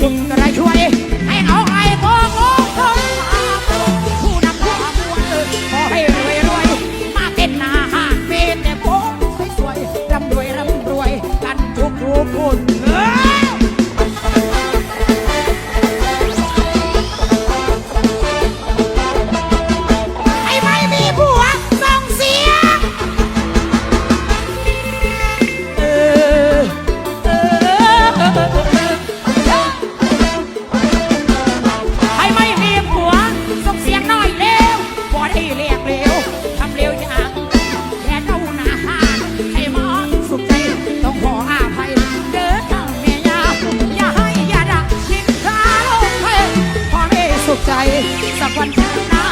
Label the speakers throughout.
Speaker 1: ชุมกร ใจสักวันข้างหน้า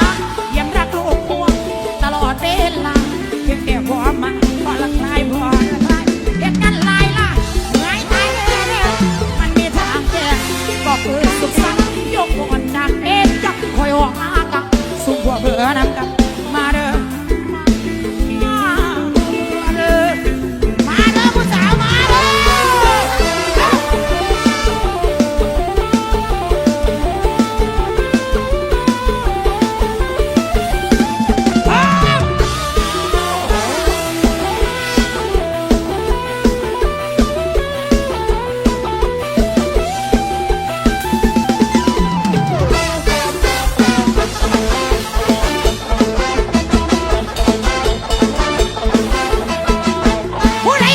Speaker 1: ยังรักลูกพวงตลอดเวลาเพียงแต่พอมาพอละคลายพอละคลายเหตุการณ์ลายล่ะหายตายเลยมันมีทางแก้ก็คือสุขสันต์ยกคนดังเอ็นจับคอยออกมากัสุขหัวเบื่อนะ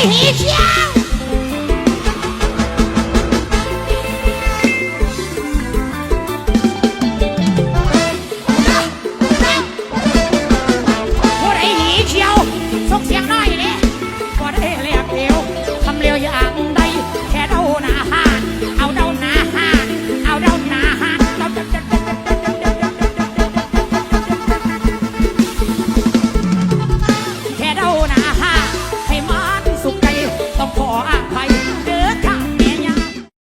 Speaker 1: You.